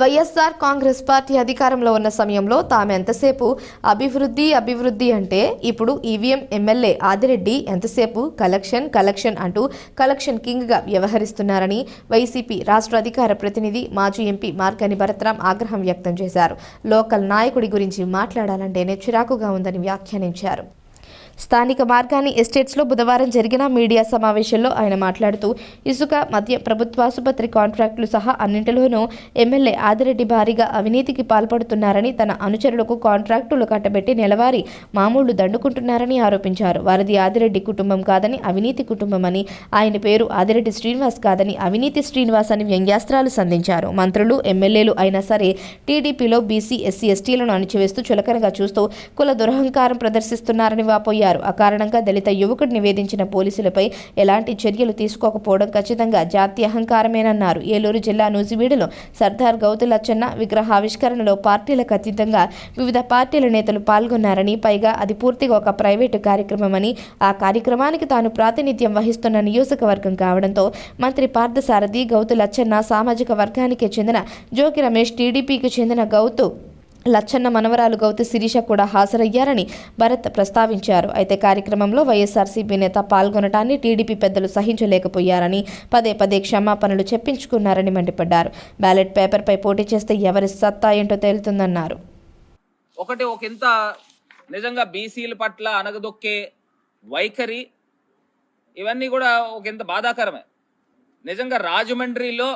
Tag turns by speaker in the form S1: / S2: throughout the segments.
S1: YSR Congress party అధికారంలో ఉన్న సమయంలో తాము ఎంతసేపు అభివృద్ధి అభివృద్ధి అంటే ఇప్పుడు ఈవీఎం ఎమ్మెల్యే ఆదిరెడ్డి ఎంతసేపు కలెక్షన్ కలెక్షన్ అంటూ కలెక్షన్ కింగ్గా వ్యవహరిస్తున్నారని వైసీపీ రాష్ట్ర అధికార ప్రతినిధి మాజీ ఎంపీ మార్గని భరత్రాం ఆగ్రహం వ్యక్తం చేశారు. లోకల్ నాయకుడి గురించి మాట్లాడాలంటేనే చిరాకుగా ఉందని వ్యాఖ్యానించారు. స్థానిక మార్గాని ఎస్టేట్స్లో బుధవారం జరిగిన మీడియా సమావేశంలో ఆయన మాట్లాడుతూ ఇసుక మధ్య ప్రభుత్వాసుపత్రి కాంట్రాక్టులు సహా అన్నింటిలోనూ ఎమ్మెల్యే ఆదిరెడ్డి భారీగా అవినీతికి పాల్పడుతున్నారని తన అనుచరులకు కాంట్రాక్టులు కట్టబెట్టి నెలవారీ మామూళ్ళు దండుకుంటున్నారని ఆరోపించారు. వారిది ఆదిరెడ్డి కుటుంబం కాదని అవినీతి కుటుంబమని ఆయన పేరు ఆదిరెడ్డి శ్రీనివాస్ కాదని అవినీతి శ్రీనివాస్ అని వ్యంగ్యాస్త్రాలు సంధించారు. మంత్రులు ఎమ్మెల్యేలు అయినా సరే టీడీపీలో బీసీ ఎస్సీ ఎస్టీలను అణిచివేస్తూ చులకనగా చూస్తూ కుల దురహంకారం ప్రదర్శిస్తున్నారని వాపోయారు. అకారణంగా దళిత యువకుడు నివేదించిన పోలీసులపై ఎలాంటి చర్యలు తీసుకోకపోవడం ఖచ్చితంగా జాతీయ అహంకారమేనన్నారు. ఏలూరు జిల్లా నూజివీడులో సర్దార్ గౌతులచ్చన్న విగ్రహావిష్కరణలో పార్టీలకు అతీతంగా వివిధ పార్టీల నేతలు పాల్గొన్నారని పైగా అది పూర్తిగా ఒక ప్రైవేటు కార్యక్రమమని ఆ కార్యక్రమానికి తాను ప్రాతినిధ్యం వహిస్తున్న నియోజకవర్గం కావడంతో మంత్రి పార్థసారథి గౌతు లచ్చన్న సామాజిక వర్గానికి చెందిన జోకి రమేష్ టీడీపీకి చెందిన గౌతు లచ్చన్న మనవరాలు గౌతి శిరీష కూడా హాజరయ్యారని భరత్ ప్రస్తావించారు. అయితే కార్యక్రమంలో వైఎస్ఆర్సీపీ నేత పాల్గొనటాన్ని టీడీపీ పెద్దలు సహించలేకపోయారని పదే పదే క్షమాపణలు చెప్పించుకున్నారని మండిపడ్డారు. బ్యాలెట్ పేపర్పై పోటీ చేస్తే ఎవరి సత్తా ఏంటో తేలుతుందన్నారు.
S2: ఒకటి ఒక ఇంత నిజంగా బీసీల పట్ల అనగదొక్కే వైఖరి ఇవన్నీ కూడా ఒక ఇంత బాధాకరమే. నిజంగా రాజమండ్రిలో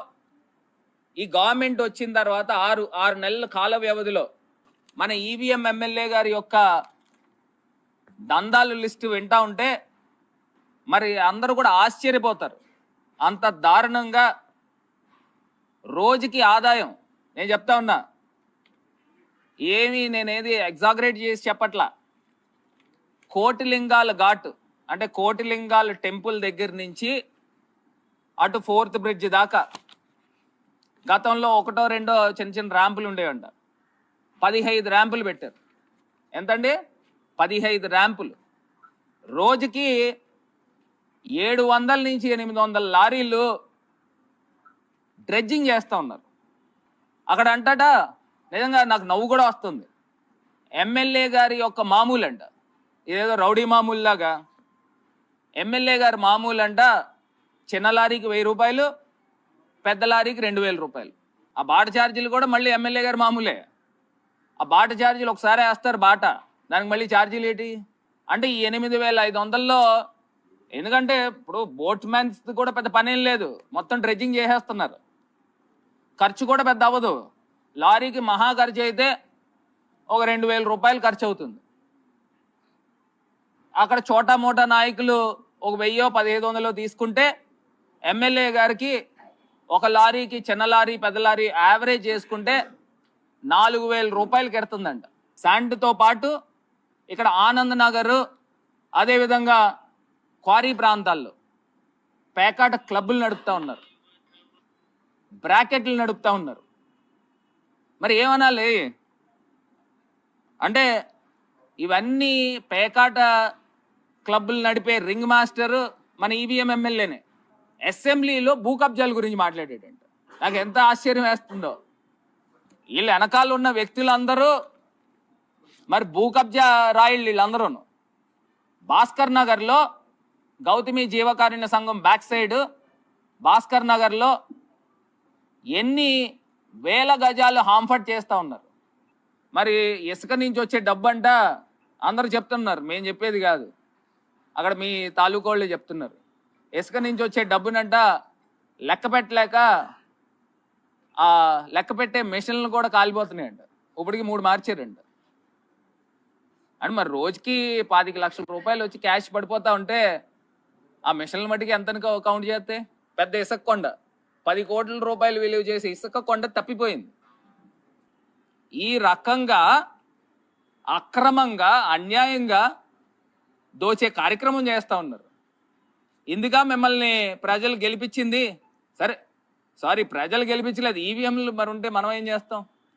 S2: ఈ గవర్నమెంట్ వచ్చిన తర్వాత ఆరు ఆరు నెలల కాల వ్యవధిలో మన ఈవీఎం ఎమ్మెల్యే గారి యొక్క దందాలు లిస్టు వింటా ఉంటే మరి అందరూ కూడా ఆశ్చర్యపోతారు. అంత దారుణంగా రోజుకి ఆదాయం నేను చెప్తా ఉన్నా ఏమీ నేనేది ఎగ్జాగరేట్ చేసి చెప్పట్లా. కోటిలింగాల ఘాట్ అంటే కోటిలింగాల టెంపుల్ దగ్గర నుంచి అటు ఫోర్త్ బ్రిడ్జ్ దాకా గతంలో ఒకటో రెండో చిన్న చిన్న ర్యాంపులు ఉండేవంట. పదిహైదు ర్యాంపులు పెట్టారు. ఎంతండి? పదిహైదు ర్యాంపులు. రోజుకి ఏడు వందల నుంచి ఎనిమిది వందల లారీలు డ్రెడ్జింగ్ చేస్తూ ఉన్నారు. అక్కడ అంటట నిజంగా నాకు నవ్వు కూడా వస్తుంది. ఎమ్మెల్యే గారి యొక్క మామూలు అంట ఇదేదో రౌడీ మామూలు లాగా ఎమ్మెల్యే గారి మామూలు అంట చిన్న లారీకి వెయ్యి రూపాయలు పెద్ద లారీకి రెండు వేల రూపాయలు. ఆ బాట ఛార్జీలు కూడా మళ్ళీ ఎమ్మెల్యే గారు మామూలే. ఆ బాట ఛార్జీలు ఒకసారి వేస్తారు బాట. దానికి మళ్ళీ ఛార్జీలు ఏంటి? అంటే ఈ ఎనిమిది వేల ఐదు వందల్లో ఎందుకంటే ఇప్పుడు బోట్ మ్యాన్స్ కూడా పెద్ద పనేం లేదు. మొత్తం డ్రెడ్జింగ్ చేసేస్తున్నారు. ఖర్చు కూడా పెద్ద అవ్వదు. లారీకి మహా ఖర్చు అయితే ఒక రెండు వేల రూపాయలు ఖర్చు అవుతుంది. అక్కడ చోటా మోటా నాయకులు ఒక వెయ్యో పదిహేదు వందలో తీసుకుంటే ఎమ్మెల్యే గారికి ఒక లారీకి చిన్న లారీ పెద్ద లారీ యావరేజ్ చేసుకుంటే నాలుగు వేల రూపాయలకి ఎడుతుందంట శాండ్తో పాటు ఇక్కడ ఆనంద్ నగర్ అదేవిధంగా క్వారీ ప్రాంతాల్లో పేకాట క్లబ్బులు నడుపుతా ఉన్నారు. బ్రాకెట్లు నడుపుతా ఉన్నారు. మరి ఏమనాలి? అంటే ఇవన్నీ పేకాట క్లబ్బులు నడిపే రింగ్ మాస్టరు మన ఈవీఎం ఎమ్మెల్యేనే. అసెంబ్లీలో భూ కబ్జాల గురించి మాట్లాడేటంట. నాకు ఎంత ఆశ్చర్యం వేస్తుందో. వీళ్ళు వెనకాల ఉన్న వ్యక్తులందరూ మరి భూ కబ్జా రాయిళ్ళు వీళ్ళందరూ భాస్కర్ నగర్లో గౌతమి జీవకారుణ్య సంఘం బ్యాక్ సైడ్ భాస్కర్ నగర్లో ఎన్ని వేల గజాలు హాంఫర్ట్ చేస్తూ ఉన్నారు. మరి ఇసుక నుంచి వచ్చే డబ్బు అంట అందరూ చెప్తున్నారు. మేము చెప్పేది కాదు. అక్కడ మీ తాలూకా వాళ్ళు చెప్తున్నారు. ఇసుక నుంచి వచ్చే డబ్బునంట లెక్క పెట్టలేక ఆ లెక్క పెట్టే మిషన్లు కూడా కాలిపోతున్నాయండి ఇప్పటికి మూడు మార్చారండి అండ్ మరి రోజుకి పాతిక లక్షల రూపాయలు వచ్చి క్యాష్ పడిపోతా ఉంటే ఆ మిషన్ల మట్టికి ఎంత కౌంట్ చేస్తే? పెద్ద ఇసుక కొండ. పది కోట్ల రూపాయలు విలువ చేసి ఇసుక కొండ తప్పిపోయింది. ఈ రకంగా అక్రమంగా అన్యాయంగా దోచే కార్యక్రమం చేస్తూ ఉన్నారు. ఇందుగా మిమ్మల్ని ప్రజలు గెలిపించింది. సరే సారీ ప్రజలు గెలిపించలేదు. ఈవీఎంలు మరి ఉంటే మనం ఏం చేస్తాం?